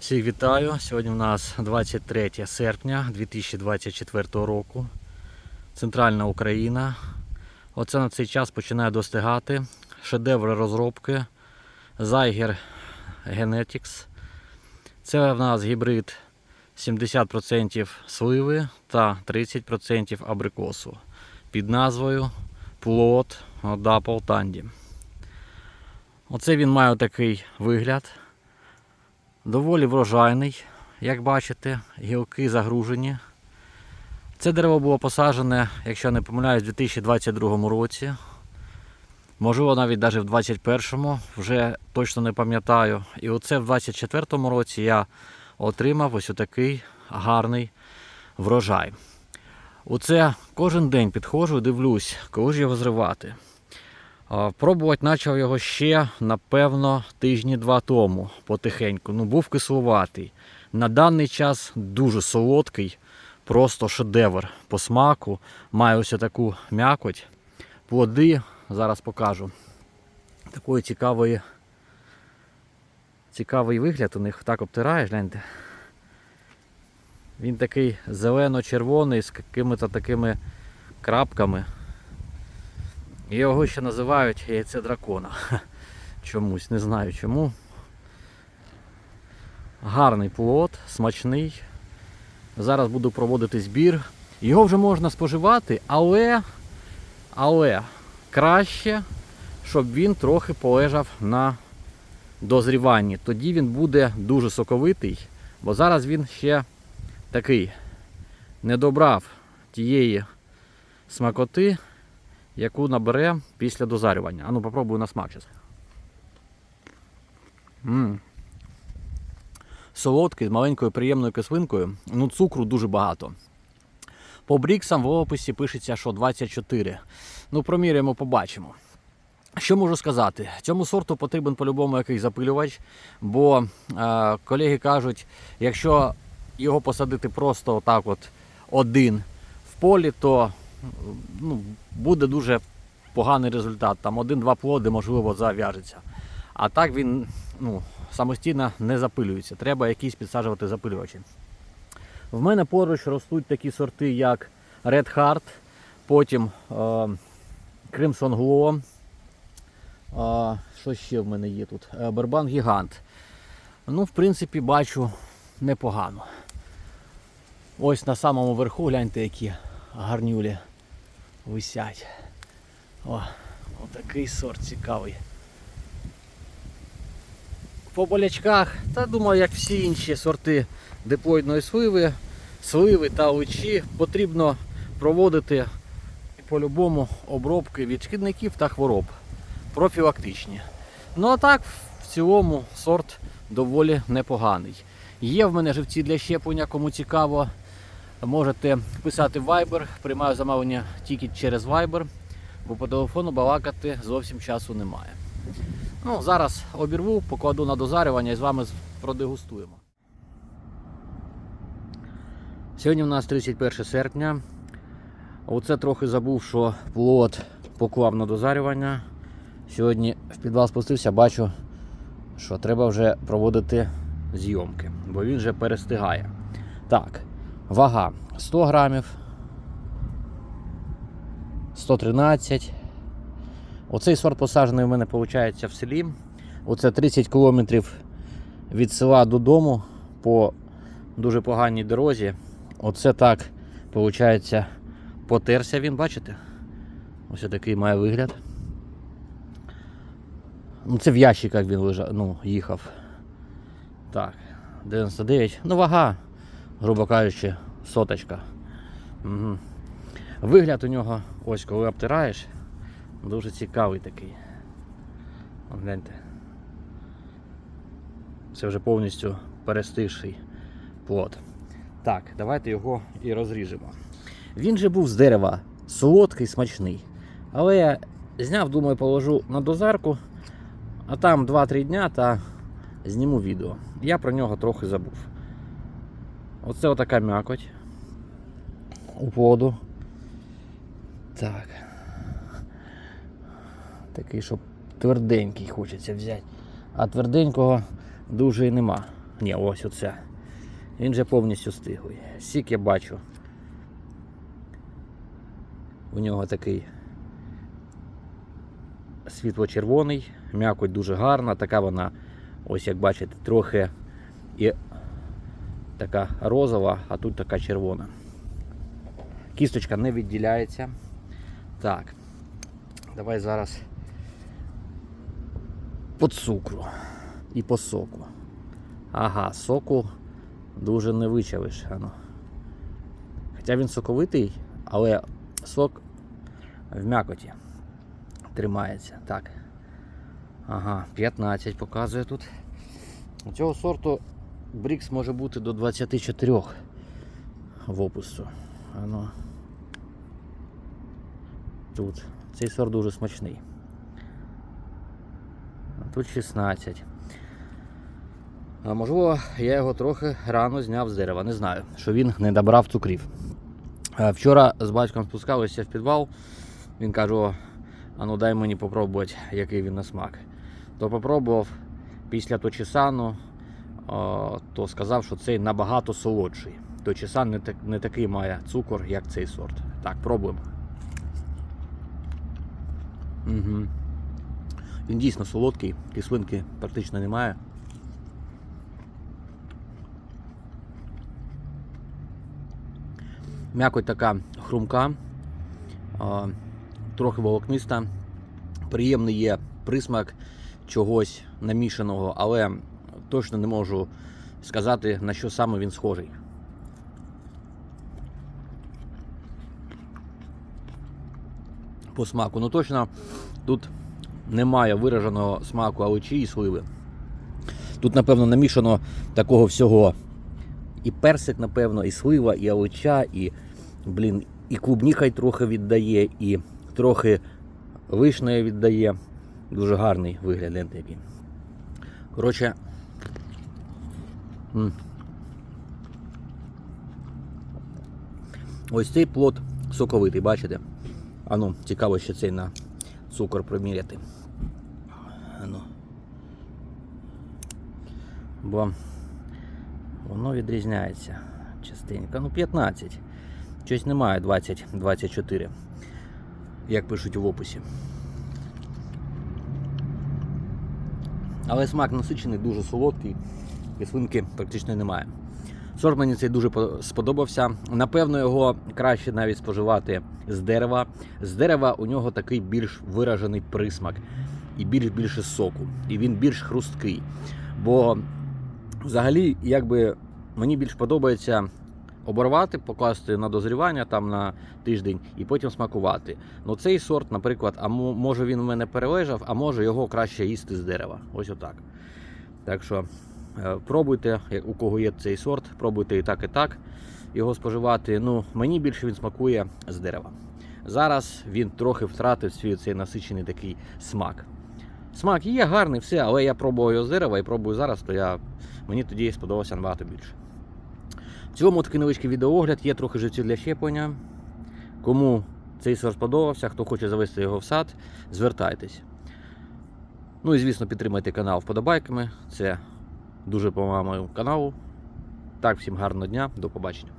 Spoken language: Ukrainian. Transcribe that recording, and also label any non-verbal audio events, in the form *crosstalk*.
Всіх вітаю! Сьогодні у нас 23 серпня 2024 року. Центральна Україна. Оце на цей час починає достигати шедевр розробки Zyger Genetics. Це в нас гібрид 70% сливи та 30% абрикосу під назвою Плод Dapple Tandy. Оце він має такий вигляд. Доволі врожайний, як бачите, гілки загружені. Це дерево було посаджене, якщо не помиляюсь, у 2022 році. Можливо, навіть навіть в 2021, вже точно не пам'ятаю. І оце в 2024 році я отримав ось такий гарний врожай. Оце кожен день підходжу, і дивлюсь, коли ж його зривати. Пробувати почав його ще, напевно, тижні два тому потихеньку. Ну, був кисловатий. На даний час дуже солодкий, просто шедевр по смаку. Має ось таку м'якоть. Плоди, зараз покажу. Такої цікавої. Цікавий вигляд у них так обтираєш, гляньте. Він такий зелено-червоний з якими-то такими крапками. Його ще називають яйце дракона. *laughs* Чомусь, не знаю чому. Гарний плод, смачний. Зараз буду проводити збір. Його вже можна споживати, але, але краще, щоб він трохи полежав на дозріванні. Тоді він буде дуже соковитий, бо зараз він ще такий не добрав тієї смакоти, яку набере після дозарювання. Ану, попробую на смак зараз. Солодкий, з маленькою приємною кислинкою. Ну, цукру дуже багато. По бріксам в описі пишеться, що 24. Ну, проміряємо, побачимо. Що можу сказати? Цьому сорту потрібен по-любому якийсь запилювач, бо е, колеги кажуть, якщо його посадити просто отак от один в полі, то ну, буде дуже поганий результат. Там один-два плоди, можливо, зав'яжеться. А так він ну, самостійно не запилюється. Треба якісь підсаджувати запилювачі. В мене поруч ростуть такі сорти, як Red Heart, потім е, Crimson Glow. Е, що ще в мене є тут? Е, Гігант. Ну, в принципі, бачу непогано. Ось на самому верху гляньте, які гарнюлі висять. О, отакий сорт цікавий. По болячках, та думаю, як всі інші сорти диплоїдної сливи, сливи та личі потрібно проводити по-любому обробки від шкідників та хвороб. Профілактичні. Ну а так, в цілому сорт доволі непоганий. Є в мене живці для щеплення, кому цікаво. Можете писати Viber, приймаю замовлення тільки через Viber, бо по телефону балакати зовсім часу немає. Ну, Зараз обірву, покладу на дозарювання і з вами продегустуємо. Сьогодні у нас 31 серпня. Оце трохи забув, що плод поклав на дозарювання. Сьогодні в підвал спустився, бачу, що треба вже проводити зйомки, бо він вже перестигає. Так, Вага 100 грамів. 113. Оцей сорт посаджений у мене виходить в селі. Оце 30 кілометрів від села додому по дуже поганій дорозі. Оце так, виходить, потерся він, бачите? Ось такий має вигляд. Ну, Це в ящиках він лежав, ну, їхав. Так, 99. Ну, вага грубо кажучи, соточка. Угу. Вигляд у нього, ось коли обтираєш, дуже цікавий такий. Гляньте. Це вже повністю перестигший плод. Так, давайте його і розріжемо. Він же був з дерева, солодкий, смачний. Але я зняв, думаю, положу на дозарку, а там 2-3 дня та зніму відео. Я про нього трохи забув. Оце отака м'якоть у плоду. Так. Такий, щоб тверденький хочеться взяти. А тверденького дуже і нема. Ні, ось оце. Він же повністю стиглий. Сік я бачу. У нього такий світло-червоний, м'якоть дуже гарна, така вона, ось як бачите, трохи і така розова, а тут така червона. Кісточка не відділяється. Так, давай зараз по цукру і по соку. Ага, соку дуже не вичавиш. Ану. Хоча він соковитий, але сок в м'якоті тримається. Так. Ага, 15 показує тут. Цього сорту Брікс може бути до 24 в опусу. Ану. Тут. Цей сорт дуже смачний. Тут 16. А можливо, я його трохи рано зняв з дерева. Не знаю, що він не добрав цукрів. Вчора з батьком спускалися в підвал. Він каже, «О, а ну дай мені попробувати, який він на смак. То попробував після точісану, о, то сказав, що цей набагато солодший. Точісан не, так, не такий має цукор, як цей сорт. Так, пробуємо. Угу. Він дійсно солодкий, кислинки практично немає. М'якоть така хрумка, трохи волокниста. Приємний є присмак чогось намішаного, але точно не можу сказати, на що саме він схожий. По смаку. Ну точно тут немає вираженого смаку аличі і сливи. Тут, напевно, намішано такого всього. І персик, напевно, і слива, і алича, і, блін, і клубніхай трохи віддає, і трохи вишнею віддає. Дуже гарний вигляд який. Коротше. Ось цей плод соковитий, бачите? Ану, цікаво ще цей на цукор проміряти. Ану. Бо воно відрізняється частенько. Ну, 15. Щось немає 20-24, як пишуть в описі. Але смак насичений, дуже солодкий, кислинки практично немає. Сорт мені цей дуже сподобався. Напевно, його краще навіть споживати з дерева. З дерева у нього такий більш виражений присмак і більш більше соку. І він більш хрусткий. Бо взагалі, якби мені більш подобається оборвати, покласти на дозрівання там на тиждень і потім смакувати. Ну цей сорт, наприклад, а може він у мене перележав, а може його краще їсти з дерева. Ось отак. Так що пробуйте, у кого є цей сорт, пробуйте і так, і так його споживати. Ну, мені більше він смакує з дерева. Зараз він трохи втратив свій цей насичений такий смак. Смак є гарний, все, але я пробував його з дерева і пробую зараз, то я, мені тоді сподобався набагато більше. В цілому такий невеличкий відеоогляд, є трохи живців для щеплення. Кому цей сорт сподобався, хто хоче завести його в сад, звертайтесь. Ну і звісно, підтримайте канал вподобайками. Це дуже допомагає моєму каналу. Так, всім гарного дня, до побачення.